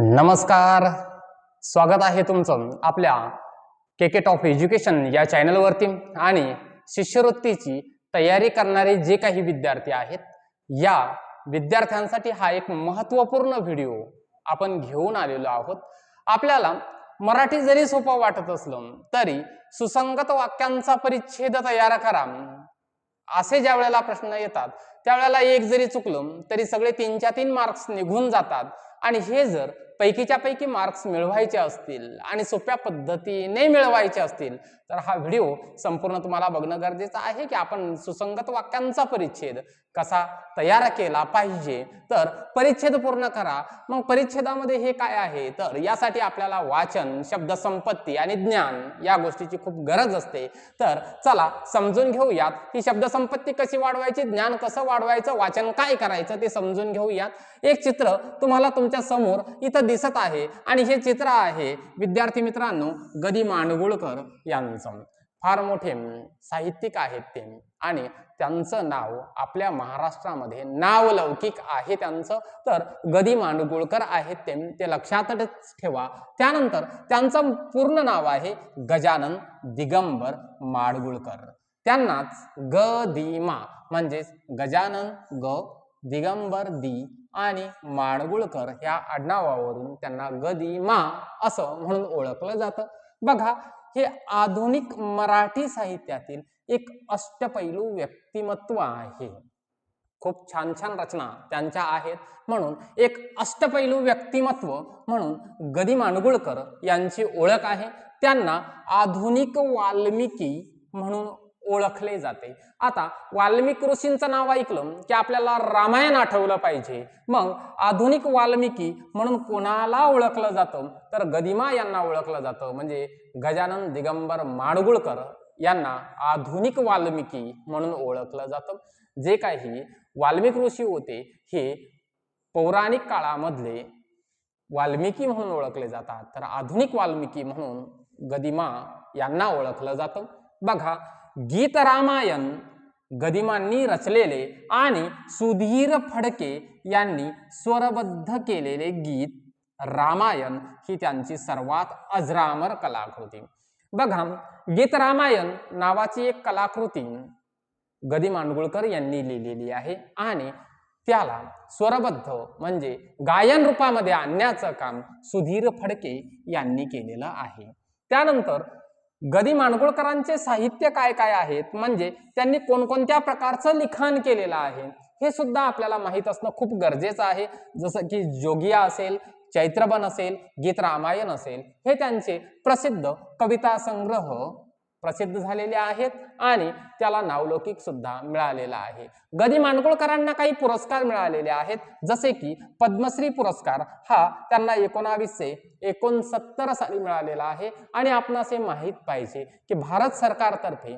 नमस्कार. स्वागत आहे तुमचं आपल्या के के टॉप एज्युकेशन या चॅनलवरती आणि शिष्यवृत्तीची तयारी करणारे जे काही विद्यार्थी आहेत या विद्यार्थ्यांसाठी हा एक महत्त्वपूर्ण व्हिडिओ आपण घेऊन आलेलो आहोत. आपल्याला मराठी जरी सोपं वाटत असलं तरी सुसंगत वाक्यांचा परिच्छेद तयार करा. असे ज्या वेळेला प्रश्न येतात त्यावेळेला एक जरी चुकलं तरी सगळे तीनच्या तीन मार्क्स निघून जातात. आणि हे जर पैकीच्या पैकी मार्क्स मिळवायचे असतील आणि सोप्या पद्धतीने मिळवायचे असतील तर हा व्हिडिओ संपूर्ण तुम्हाला बघणं गरजेचं आहे की आपण सुसंगत वाक्यांचा परिच्छेद कसा तयार केला पाहिजे. तर परिच्छेद पूर्ण करा. मग परिच्छेदामध्ये हे काय आहे? तर यासाठी आपल्याला वाचन शब्दसंपत्ती आणि ज्ञान या गोष्टीची खूप गरज असते. तर चला समजून घेऊयात की शब्दसंपत्ती कशी वाढवायची ज्ञान कसं वाढवायचं वाचन काय करायचं ते समजून घेऊयात. एक चित्र तुम्हाला तुमच्यासमोर इथं दिसत आहे आणि हे चित्र आहे. विद्यार्थी मित्रांनो गदी मांडगुळकर यांचं. फार मोठे साहित्यिक आहेत ते आणि त्यांचं नाव आपल्या महाराष्ट्रामध्ये नावलौकिक आहे त्यांचं. तर गदी मांडगुळकर आहेत ते ते लक्षातच ठेवा. त्यानंतर त्यांचं पूर्ण नाव आहे गजानन दिगंबर माडगुळकर त्यांनाच ग दी मा म्हणजेच गजानन ग दिगंबर दी आणि माणगुळकर ह्या आडनावावरून त्यांना गदी मा असं म्हणून ओळखलं जातं. बघा हे आधुनिक मराठी साहित्यातील एक अष्टपैलू व्यक्तिमत्व आहे. खूप छान छान रचना त्यांच्या आहेत. म्हणून एक अष्टपैलू व्यक्तिमत्व म्हणून गदी माणगुळकर यांची ओळख आहे. त्यांना आधुनिक वाल्मिकी म्हणून ओळखले जाते. आता वाल्मिक ऋषींचं नाव ऐकलं की आपल्याला रामायण आठवलं पाहिजे. मग आधुनिक वाल्मिकी म्हणून कोणाला ओळखलं जातं? तर गदिमा यांना ओळखलं जातं. म्हणजे गजानन दिगंबर माडगुळकर यांना आधुनिक वाल्मिकी म्हणून ओळखलं जातं. जे काही वाल्मिक ऋषी होते हे पौराणिक काळामधले वाल्मिकी म्हणून ओळखले जातात. तर आधुनिक वाल्मिकी म्हणून गदिमा यांना ओळखलं जातं. बघा गीत रामायण गदिमांनी रचलेले आणि सुधीर फडके यांनी स्वरबद्ध केलेले गीत रामायण ही त्यांची सर्वात अजरामर कलाकृती. बघा गीत रामायण नावाची एक कलाकृती गदी मांडगुळकर यांनी लिहिलेली आहे आणि त्याला स्वरबद्ध म्हणजे गायन रूपामध्ये आणण्याचं काम सुधीर फडके यांनी केलेलं आहे. त्यानंतर गदी माणगुळकरांचे साहित्य काय काय आहेत? म्हणजे त्यांनी कोणकोणत्या प्रकारचं लिखाण केलेलं आहे? हे सुद्धा आपल्याला माहीत असणं खूप गरजेचं आहे. जसं की जोगिया असेल चैत्रबन असेल गीत रामायण असेल हे त्यांचे प्रसिद्ध कविता संग्रह प्रसिद्ध झालेले आहेत आणि त्याला नावलौकिक सुद्धा मिळालेला आहे. गदी मांडगुळकरांना काही पुरस्कार मिळालेले आहेत. जसे की पद्मश्री पुरस्कार हा त्यांना एकोणावीसशे एकोणसत्तर साली मिळालेला आहे. आणि आपणास हे माहीत पाहिजे की भारत सरकारतर्फे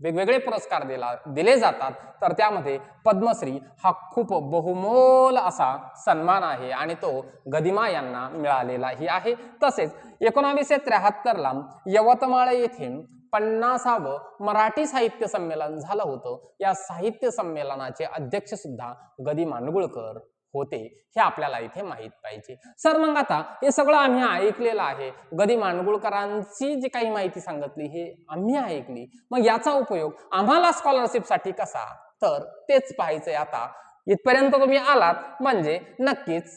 वेगवेगळे पुरस्कार दिला दिले जातात तर त्यामध्ये पद्मश्री हा खूप बहुमोल असा सन्मान आहे आणि तो गदिमा यांना मिळालेलाही आहे. तसेच एकोणावीसशे त्र्याहत्तरला यवतमाळ येथे पन्नासावं मराठी साहित्य संमेलन झालं होतं. या साहित्य संमेलनाचे अध्यक्ष सुद्धा गदी मांडगुळकर होते हे आपल्याला इथे माहीत पाहिजे. सर मग आता हे सगळं आम्ही ऐकलेलं आहे. गदी मांडगुळकरांची जी काही माहिती सांगितली हे आम्ही ऐकली. मग याचा उपयोग आम्हाला स्कॉलरशिपसाठी कसा? तर तेच पाहायचंय आता. इथपर्यंत तुम्ही आलात म्हणजे नक्कीच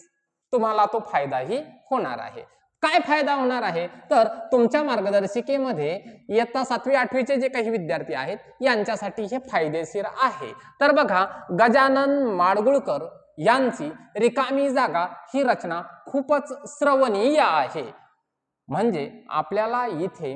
तुम्हाला तो फायदाही होणार आहे. काय फायदा होणार आहे? तर तुमच्या मार्गदर्शिकेमध्ये इयत्ता सातवी आठवीचे जे काही विद्यार्थी आहेत यांच्यासाठी हे फायदेशीर आहे. तर बघा गजानन माडगुळकर यांची रिकामी जागा ही रचना खूपच श्रवणीय आहे. म्हणजे आपल्याला इथे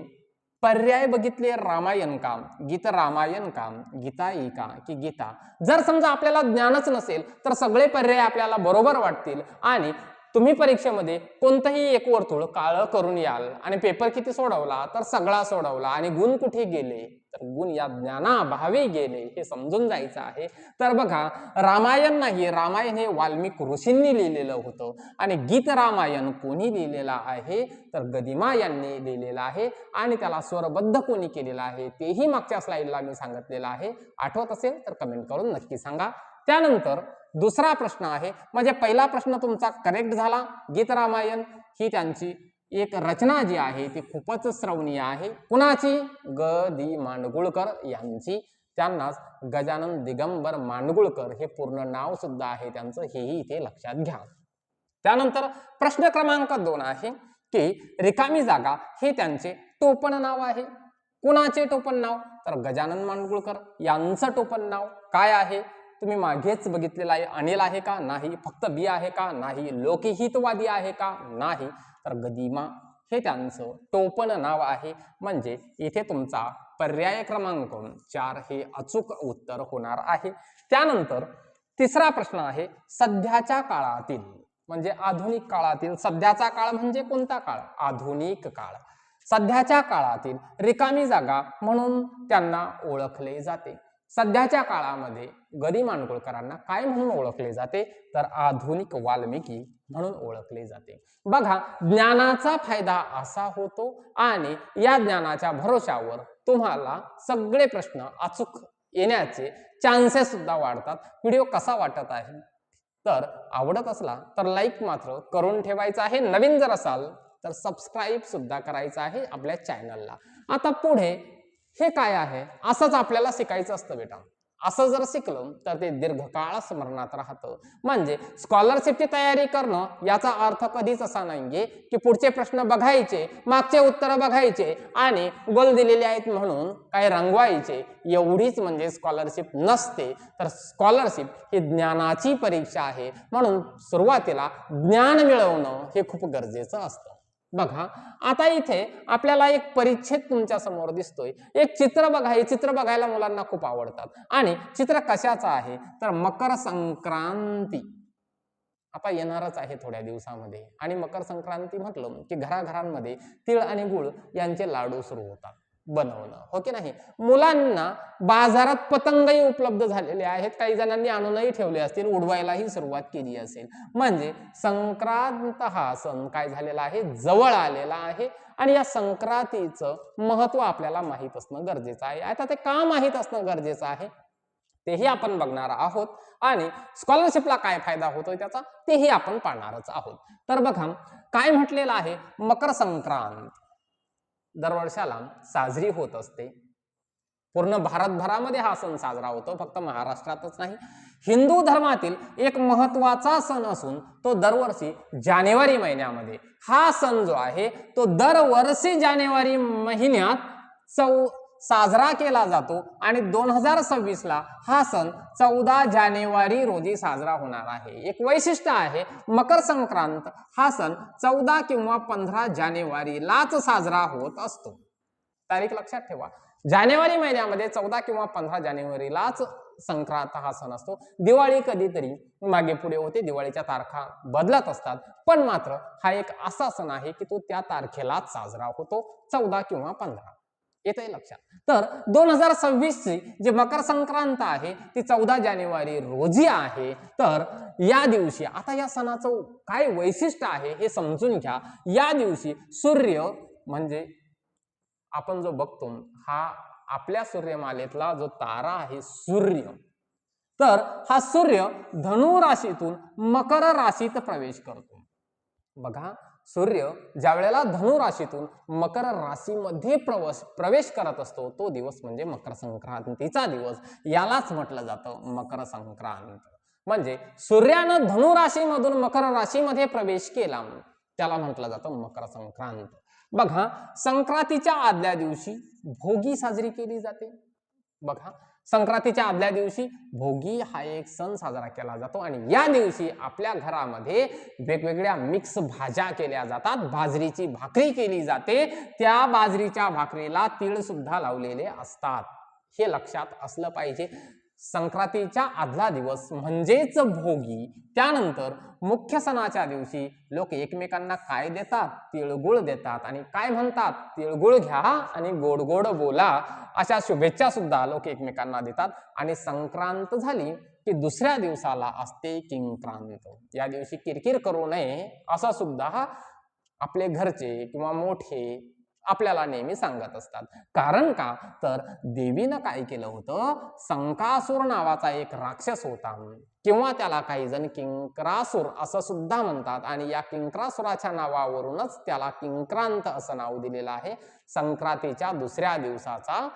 पर्याय बघितले रामायण काम गीत रामायण काम गीताईका की गीता. जर समजा आपल्याला ज्ञानच नसेल तर सगळे पर्याय आपल्याला बरोबर वाटतील आणि तुम्ही परीक्षेमध्ये कोणतंही एक वर्तुळ काळं करून याल आणि पेपर किती सोडवला तर सगळा सोडवला आणि गुण कुठे गेले? तर गुण या ज्ञानाभावी गेले हे समजून जायचं आहे. तर बघा रामायण नाही रामायण हे वाल्मिक ऋषींनी लिहिलेलं होतं आणि गीत रामायण कोणी लिहिलेलं आहे? तर गदिमा यांनी लिहिलेलं आहे आणि त्याला स्वरबद्ध कोणी केलेलं आहे? तेही मागच्या स्लाईडला मी सांगितलेलं आहे. आठवत असेल तर कमेंट करून नक्की सांगा. त्यानंतर दुसरा प्रश्न आहे. म्हणजे पहिला प्रश्न तुमचा करेक्ट झाला. गीत रामायण ही त्यांची एक रचना जी आहे ती खूपच श्रवणीय आहे. कुणाची? ग दी मांडगुळकर यांची. त्यांनाच गजानन दिगंबर मांडगुळकर हे पूर्ण नाव सुद्धा आहे त्यांचं. हेही इथे लक्षात घ्या. त्यानंतर प्रश्न क्रमांक दोन आहे की रिकामी जागा हे त्यांचे टोपण नाव आहे. कुणाचे टोपण नाव? तर गजानन मांडगुळकर यांचं टोपण नाव काय आहे? तुम्ही मागेच बघितलेलं आहे अनिल आहे का? नाही. फक्त बी आहे का? नाही. लोकहितवादी आहे का? नाही. तर गदिमा हे त्यांचं टोपण नाव आहे. म्हणजे इथे तुमचा पर्याय क्रमांक चार हे अचूक उत्तर होणार आहे. त्यानंतर तिसरा प्रश्न आहे सध्याच्या काळातील म्हणजे आधुनिक काळातील सध्याचा काळ म्हणजे कोणता काळ? आधुनिक काळ. सध्याच्या काळातील रिकामी जागा म्हणून त्यांना ओळखले जाते. सध्याच्या काळामध्ये गदी मांडगुळकरांना काय म्हणून ओळखले जाते? तर आधुनिक वाल्मिकी म्हणून ओळखले जाते. बघा ज्ञानाचा फायदा असा होतो आणि या ज्ञानाच्या भरोशावर तुम्हाला सगळे प्रश्न अचूक येण्याचे चान्सेस सुद्धा वाढतात. व्हिडिओ कसा वाटत आहे? तर आवडत असला तर लाईक मात्र करून ठेवायचा आहे. नवीन जर असाल तर सबस्क्राईब सुद्धा करायचं आहे आपल्या चॅनलला आता पुढे हे काय आहे? असंच आपल्याला शिकायचं असतं बेटा. असं जर शिकलं तर ते दीर्घकाळ स्मरणात राहतं. म्हणजे स्कॉलरशिपची तयारी करणं याचा अर्थ कधीच असा नाहीये की पुढचे प्रश्न बघायचे मागचे उत्तर बघायचे आणि गोल दिलेले आहेत म्हणून काय रंगवायचे. एवढीच म्हणजे स्कॉलरशिप नसते. तर स्कॉलरशिप ही ज्ञानाची परीक्षा आहे. म्हणून सुरुवातीला ज्ञान मिळवणं हे खूप गरजेचं असतं. बघा आता इथे आपल्याला एक परिच्छेद तुमच्यासमोर दिसतोय. एक चित्र बघा हे चित्र बघायला मुलांना खूप आवडतात. आणि चित्र कशाचं आहे? तर मकर संक्रांती. आता येणारच आहे थोड्या दिवसामध्ये. आणि मकर संक्रांती म्हटलं की घराघरांमध्ये तिळ आणि गुळ यांचे लाडू सुरू होतात. बनवणं हो की नाही? मुलांना बाजारात पतंगही उपलब्ध झालेले आहेत. काही जणांनी आणूनही ठेवले असतील उडवायलाही सुरुवात केली असेल. म्हणजे संक्रांत हा सण काय झालेला आहे? जवळ आलेला आहे आणि या संक्रांतीचं महत्त्व आपल्याला माहीत असणं गरजेचं आहे. आता ते का माहीत असणं गरजेचं आहे? तेही आपण बघणार आहोत आणि स्कॉलरशिपला काय फायदा होतोय त्याचा? तेही आपण पाहणारच आहोत. तर बघा काय म्हटलेलं आहे? मकर संक्रांत. दरवर्षाला साजरी होत असते. पूर्ण भारतभरामध्ये हा सण साजरा होतो फक्त महाराष्ट्रातच नाही. हिंदू धर्मातील एक महत्त्वाचा सण असून तो दरवर्षी जानेवारी महिन्यामध्ये. हा सण जो आहे तो दरवर्षी जानेवारी महिन्यात चौ साजरा केला जातो आणि दोन हजार सव्वीसला हा सण चौदा जानेवारी रोजी साजरा होणार आहे. एक वैशिष्ट्य आहे मकर संक्रांत हा सण चौदा किंवा पंधरा जानेवारीलाच साजरा होत असतो. तारीख लक्षात ठेवा. जानेवारी महिन्यामध्ये चौदा किंवा पंधरा जानेवारीलाच संक्रांत हा सण असतो. दिवाळी कधीतरी मागे पुढे होते दिवाळीच्या तारखा बदलत असतात. पण मात्र हा एक असा सण आहे की तो त्या तारखेलाच साजरा होतो चौदा किंवा पंधरा. येते लक्षात. तर दोन हजार सव्वीस ची जी मकर संक्रांत आहे ती चौदा जानेवारी रोजी आहे. तर या दिवशी आता या सणाचं काय वैशिष्ट्य आहे हे समजून घ्या. या दिवशी सूर्य म्हणजे आपण जो बघतो हा आपल्या सूर्यमालेतला जो तारा आहे सूर्य. तर हा सूर्य धनु राशीतून मकर राशीत प्रवेश करतो. बघा सूर्य ज्या वेळेला धनुराशीतून मकर राशीमध्ये प्रवेश प्रवेश करत असतो तो दिवस म्हणजे मकर संक्रांतीचा दिवस. यालाच म्हटलं जातं मकर संक्रांत. म्हणजे सूर्यानं धनुराशीमधून मकर राशीमध्ये प्रवेश केला त्याला म्हटलं जातं मकर संक्रांत. बघा संक्रांतीच्या आदल्या दिवशी भोगी साजरी केली जाते. बघा संक्रांतीच्या आदल्या दिवशी भोगी हा एक सण साजरा केला जातो आणि या दिवशी आपल्या घरामध्ये वेगवेगळ्या मिक्स भाज्या केल्या जातात. बाजरीची भाकरी केली जाते. त्या बाजरीच्या भाकरीला तीळ सुद्धा लावलेले असतात. हे लक्षात असलं पाहिजे. संक्रांतीच्या आदला दिवस म्हणजेच भोगी. त्यानंतर मुख्य सणाच्या दिवशी लोक एकमेकांना काय देतात? तिळगुळ देतात. आणि काय म्हणतात? तिळगुळ घ्या आणि गोड गोड बोला. अशा शुभेच्छा सुद्धा लोक एकमेकांना देतात. आणि संक्रांत झाली की दुसऱ्या दिवसाला असते किंक्रांत. या दिवशी किरकिर करू नये. असं सुद्धा आपले घरचे किंवा मोठे आपल्याला नेहमी सांगत असतात. कारण का? तर देवीनं काय केलं होतं? संकासूर नावाचा एक राक्षस होता. किंवा त्याला काही जण किंक्रासूर असं सुद्धा म्हणतात. आणि या किंक्रासुराच्या नावावरूनच त्याला किंक्रांत असं नाव दिलेलं आहे. संक्रांतीच्या दुसऱ्या दिवसाचा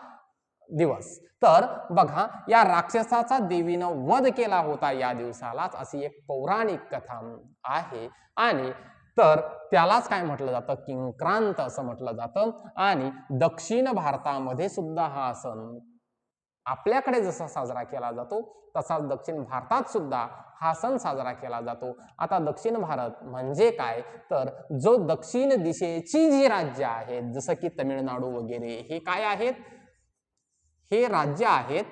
दिवस. तर बघा या राक्षसाचा देवीनं वध केला होता या दिवसालाच. अशी एक पौराणिक कथा आहे. आणि तर त्यालाच काय म्हटलं जातं? किंक्रांत असं म्हटलं जातं. आणि दक्षिण भारतामध्ये सुद्धा हा सण आपल्याकडे जसा साजरा केला जातो तसाच दक्षिण भारतात सुद्धा हा सण साजरा केला जातो. आता दक्षिण भारत म्हणजे काय? तर जो दक्षिण दिशेची जी राज्य आहेत जसं की तमिळनाडू वगैरे हे काय आहेत? हे राज्य आहेत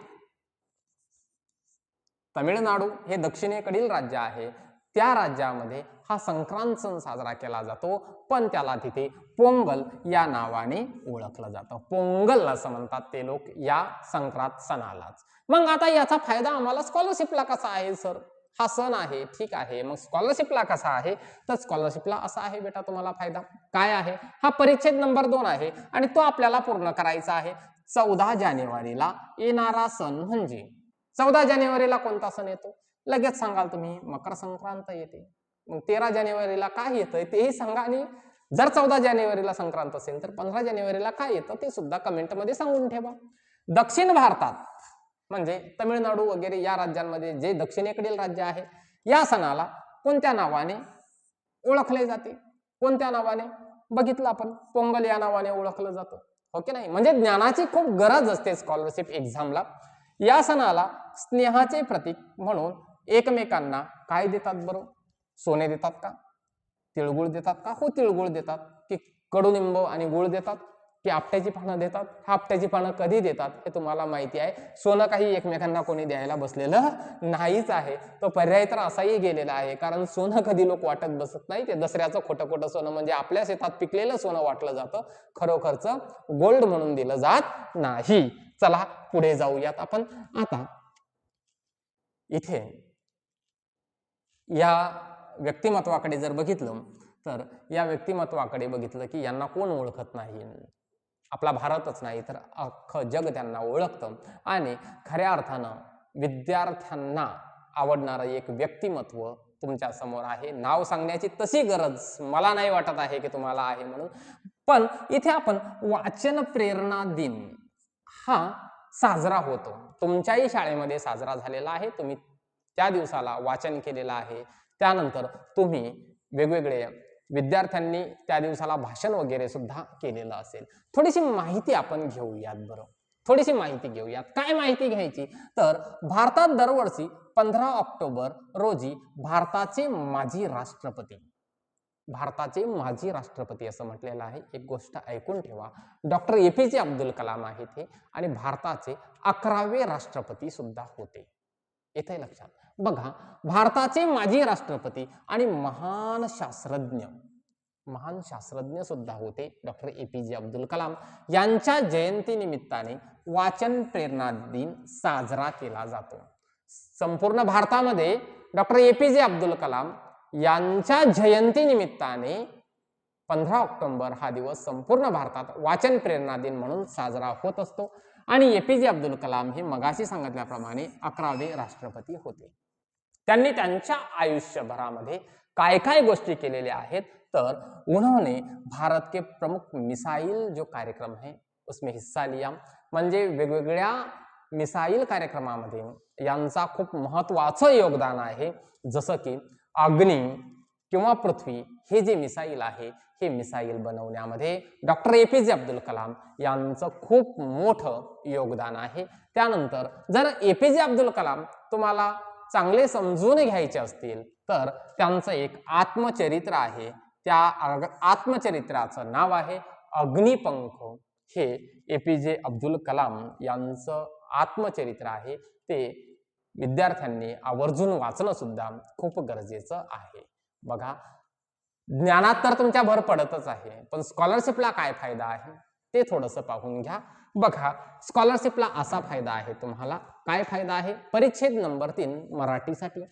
तमिळनाडू. हे दक्षिणेकडील राज्य आहे. त्या राज्यामध्ये हा संक्रांत सण साजरा केला जातो. पण त्याला तिथे पोंगल या नावाने ओळखलं जातं. पोंगल असं म्हणतात ते लोक या संक्रांत सणालाच. मग आता याचा फायदा आम्हाला स्कॉलरशिपला कसा आहे सर हा सण आहे ठीक आहे. मग स्कॉलरशिपला कसा आहे? तर स्कॉलरशिपला असा आहे बेटा तुम्हाला फायदा. काय आहे? हा परिच्छेद नंबर दोन आहे आणि तो आपल्याला पूर्ण करायचा आहे. चौदा जानेवारीला येणारा सण म्हणजे? चौदा जानेवारीला कोणता सण येतो? लगेच सांगाल तुम्ही मकर संक्रांत येते. मग तेरा जानेवारीला काय येतं तेही सांगा आणि जर चौदा जानेवारीला संक्रांत असेल तर पंधरा जानेवारीला काय येतं ते सुद्धा कमेंटमध्ये सांगून ठेवा. दक्षिण भारतात म्हणजे तमिळनाडू वगैरे या राज्यांमध्ये जे दक्षिणेकडील राज्य आहे या सणाला कोणत्या नावाने ओळखले जाते? कोणत्या नावाने? बघितलं आपण पोंगल या नावाने ओळखलं जातं. हो की नाही? म्हणजे ज्ञानाची खूप गरज असते स्कॉलरशिप एक्झामला या सणाला स्नेहाचे प्रतीक म्हणून एकमेकांना काय देतात बरं? सोने देतात का? तिळगुळ देतात का? हो तिळगुळ देतात. की कडुनिंब आणि गुळ देतात. की आपट्याची पानं देतात. आपट्याची पानं कधी देतात हे तुम्हाला माहिती आहे. सोनं काही एकमेकांना कोणी द्यायला बसलेलं नाहीच आहे. तो पर्याय तर असाही गेलेला आहे. कारण सोनं कधी लोक वाटत बसत नाही. ते दसऱ्याचं खोटं खोटं सोनं म्हणजे आपल्या शेतात पिकलेलं सोनं वाटलं जातं. खरोखरचं गोल्ड म्हणून दिलं जात नाही. चला पुढे जाऊयात आपण. आता इथे या व्यक्तिमत्वाकडे जर बघितलं तर या व्यक्तिमत्वाकडे बघितलं की यांना कोण ओळखत नाही? आपला भारतच नाही तर अख्खं जग त्यांना ओळखतं. आणि खऱ्या अर्थानं विद्यार्थ्यांना आवडणारं एक व्यक्तिमत्व तुमच्यासमोर आहे. नाव सांगण्याची तशी गरज मला नाही वाटत आहे की तुम्हाला आहे म्हणून. पण इथे आपण वाचन प्रेरणा दिन हा साजरा होतो. तुमच्याही शाळेमध्ये साजरा झालेला आहे. तुम्ही त्या दिवसाला वाचन केलेलं आहे. त्यानंतर तुम्ही वेगवेगळे विद्यार्थ्यांनी त्या दिवसाला भाषण वगैरे सुद्धा केलेलं असेल. थोडीशी माहिती आपण घेऊयात बरं. थोडीशी माहिती घेऊयात. काय माहिती घ्यायची? तर भारतात दरवर्षी पंधरा ऑक्टोबर रोजी भारताचे माजी राष्ट्रपती भारताचे माजी राष्ट्रपती असं म्हटलेलं आहे. एक गोष्ट ऐकून ठेवा. डॉक्टर ए पी जे अब्दुल कलाम आहेत हे आणि भारताचे अकरावे राष्ट्रपती सुद्धा होते. येथे लक्षात. बघा भारताचे माजी राष्ट्रपती आणि महान शास्त्रज्ञ महान शास्त्रज्ञ सुद्धा होते डॉक्टर ए पी जे अब्दुल कलाम. यांच्या जयंती निमित्ताने वाचन प्रेरणा दिन साजरा केला जातो. संपूर्ण भारतामध्ये डॉक्टर ए पी जे अब्दुल कलाम यांच्या जयंती निमित्ताने पंधरा ऑक्टोबर हा दिवस संपूर्ण भारतात वाचन प्रेरणा दिन म्हणून साजरा होत असतो. आणि ए पी जे अब्दुल कलाम हे मगाशी सांगितल्याप्रमाणे अकरावे राष्ट्रपती होते. त्यांनी त्यांच्या आयुष्यभरामध्ये काय काय गोष्टी केलेल्या आहेत? तर उन्होंने भारत के प्रमुख मिसाइल जो कार्यक्रम है उसमें हिस्सा लिया. म्हणजे वेगवेगळ्या मिसाईल कार्यक्रमामध्ये यांचा खूप महत्वाचं योगदान आहे. जसं की अग्नी किंवा पृथ्वी हे जे मिसाईल आहे हे मिसाईल बनवण्यामध्ये डॉक्टर ए पी जे अब्दुल कलाम यांचं खूप मोठं योगदान आहे. त्यानंतर जर ए पी जे अब्दुल कलाम तुम्हाला चांगले समजून घ्यायचे असतील तर त्यांचं एक आत्मचरित्र आहे. त्या आत्मचरित्राचं नाव आहे अग्निपंख. हे ए पी जे अब्दुल कलाम यांचं आत्मचरित्र आहे. ते विद्यार्थ्यांनी आवर्जून वाचणं सुद्धा खूप गरजेचं आहे. बघा ज्ञानात तर तुमच्या भर पडतच आहे पण स्कॉलरशिपला काय फायदा आहे? ते थोडंसं पाहून घ्या. बघा स्कॉलरशिपला असा फायदा आहे तुम्हाला. काय फायदा आहे? परिच्छेद नंबर तीन मराठीसाठी.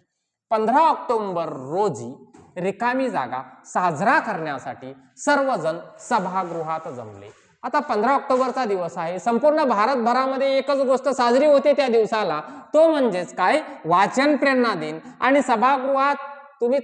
पंधरा ऑक्टोबर रोजी रिकामी जागा साजरा करण्यासाठी सर्वजण सभागृहात जमले. आता पंधरा ऑक्टोबरचा दिवस आहे. संपूर्ण भारतभरामध्ये एकच गोष्ट साजरी होते त्या दिवसाला. तो म्हणजेच काय? वाचन प्रेरणा दिन. आणि सभागृहात तुम्ही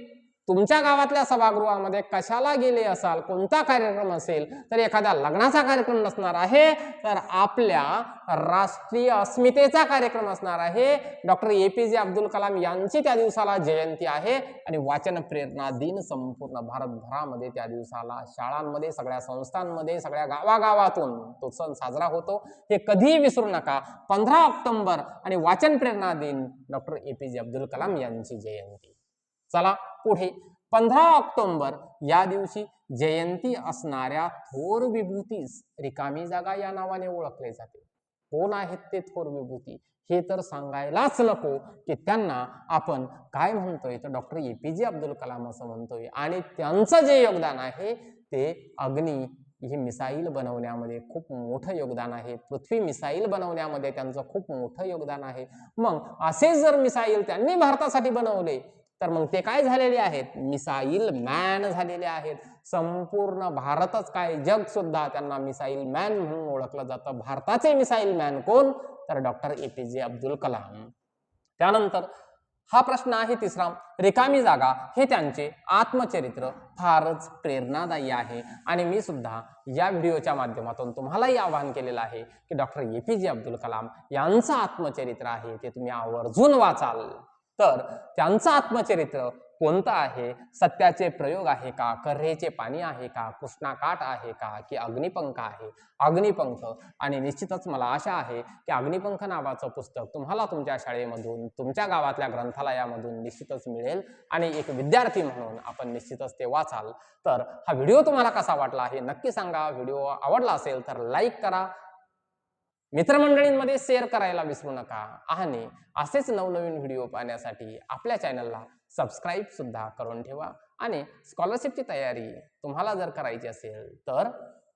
तुमच्या गावातल्या सभागृहामध्ये कशाला गेले असाल? कोणता कार्यक्रम असेल? तर एखाद्या लग्नाचा कार्यक्रम नसणार आहे तर आपल्या राष्ट्रीय अस्मितेचा कार्यक्रम असणार आहे. डॉक्टर ए पी जे अब्दुल कलाम यांची त्या दिवसाला जयंती आहे आणि वाचन प्रेरणा दिन संपूर्ण भारतभरामध्ये त्या दिवसाला शाळांमध्ये सगळ्या संस्थांमध्ये सगळ्या गावागावातून तो सण साजरा होतो. हे कधीही विसरू नका. पंधरा ऑक्टोंबर आणि वाचन प्रेरणा दिन डॉक्टर ए पी जे अब्दुल कलाम यांची जयंती. चला पुढे. पंधरा ऑक्टोबर या दिवशी जयंती असणाऱ्या थोर विभूतीस रिकामी जागा या नावाने ओळखले जाते. कोण आहेत ते थोर विभूती? हे तर सांगायलाच नको की त्यांना आपण काय म्हणतोय? तर डॉक्टर ए पी जे अब्दुल कलाम असं म्हणतोय. आणि त्यांचं जे योगदान आहे ते अग्नी हे मिसाईल बनवण्यामध्ये खूप मोठं योगदान आहे. पृथ्वी मिसाईल बनवण्यामध्ये त्यांचं खूप मोठं योगदान आहे. मग असे जर मिसाईल त्यांनी भारतासाठी बनवले तर मग ते काय झालेले आहेत? मिसाईल मॅन झालेले आहेत. संपूर्ण भारतच काय? जग सुद्धा त्यांना मिसाईल मॅन म्हणून ओळखलं जातं. भारताचे मिसाईल मॅन कोण? तर डॉक्टर ए पी जे अब्दुल कलाम. त्यानंतर हा प्रश्न आहे तिसरा. रिकामी जागा हे त्यांचे आत्मचरित्र. फारच प्रेरणादायी आहे. आणि मी सुद्धा या व्हिडिओच्या माध्यमातून तुम्हालाही आवाहन केलेलं आहे की डॉक्टर ए पी जे अब्दुल कलाम यांचं आत्मचरित्र आहे. ते तुम्ही आवर्जून वाचाल. तर त्यांचं आत्मचरित्र कोणतं आहे? सत्याचे प्रयोग आहे का? कर्रेचे पाणी आहे का? कृष्णाकाठ आहे का? की अग्निपंख आहे? अग्निपंख. आणि निश्चितच मला आशा आहे की अग्निपंख नावाचं पुस्तक तुम्हाला तुमच्या शाळेमधून तुमच्या गावातल्या ग्रंथालयामधून निश्चितच मिळेल. आणि एक विद्यार्थी म्हणून आपण निश्चितच ते वाचाल. तर हा व्हिडिओ तुम्हाला कसा वाटला हे नक्की सांगा. व्हिडिओ आवडला असेल तर लाईक करा. मित्रमंडळींमध्ये शेअर करायला विसरू नका. आणि असेच नवनवीन व्हिडिओ पाहण्यासाठी आपल्या चॅनलला सबस्क्राईब सुद्धा करून ठेवा. आणि स्कॉलरशिपची तयारी तुम्हाला जर करायची असेल तर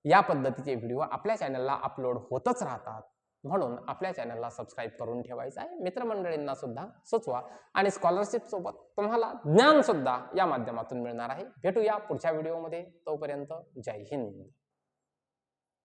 या पद्धतीचे व्हिडिओ आपल्या चॅनलला अपलोड होतच राहतात. म्हणून आपल्या चॅनलला सबस्क्राईब करून ठेवायचं आहे. मित्रमंडळींना सुद्धा सुचवा. आणि स्कॉलरशिप सोबत तुम्हाला ज्ञान सुद्धा या माध्यमातून मिळणार आहे. भेटूया पुढच्या व्हिडिओमध्ये तोपर्यंत जय हिंद.